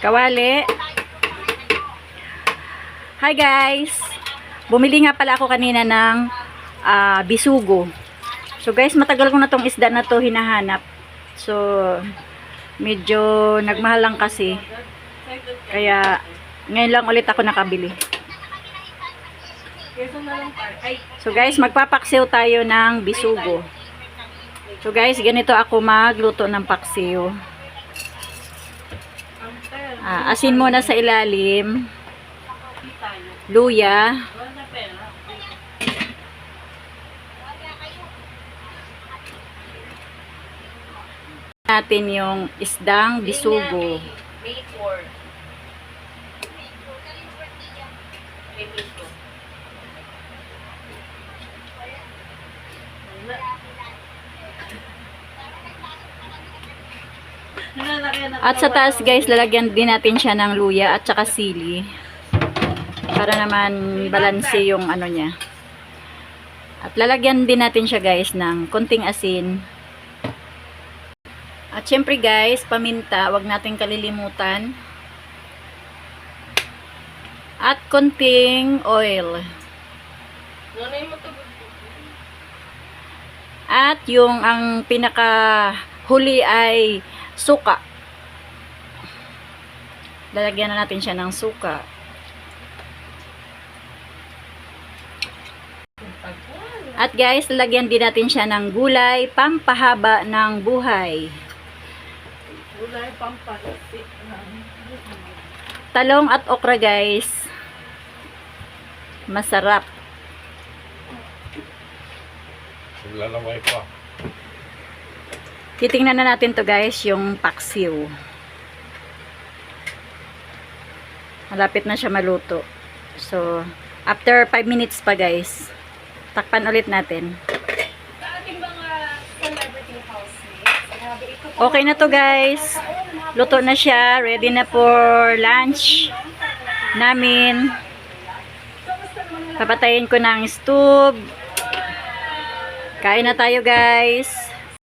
Kawali. Hi guys! Bumili nga pala ako kanina ng ah, bisugo. So guys, matagal ko na tong isda na to hinahanap. So, medyo nagmahal lang kasi. Kaya, ngayon lang ulit ako nakabili. So guys, magpapaksiw tayo ng bisugo. So guys, ganito ako magluto ng paksiw. Ah, asin muna sa ilalim. Luya. Natin yung isdang bisugo. May At sa taas guys, lalagyan din natin siya ng luya at saka sili. Para naman balanse yung ano niya. At lalagyan din natin siya guys ng konting asin. At syempre guys, paminta, wag natin kalilimutan. At konting oil. At yung ang pinaka huli ay suka. Lalagyan na natin siya ng suka. At guys, lalagyan din natin siya ng gulay, pampahaba ng buhay. Gulay pampalisi. Talong at okra guys. Masarap. Lalaway pa. Titingnan na natin to guys, yung paksiw. Malapit na siya maluto. So, after 5 minutes pa guys, takpan ulit natin. Okay na to guys. Luto na siya. Ready na for lunch namin. Papatayin ko ng stove. Kain na tayo guys.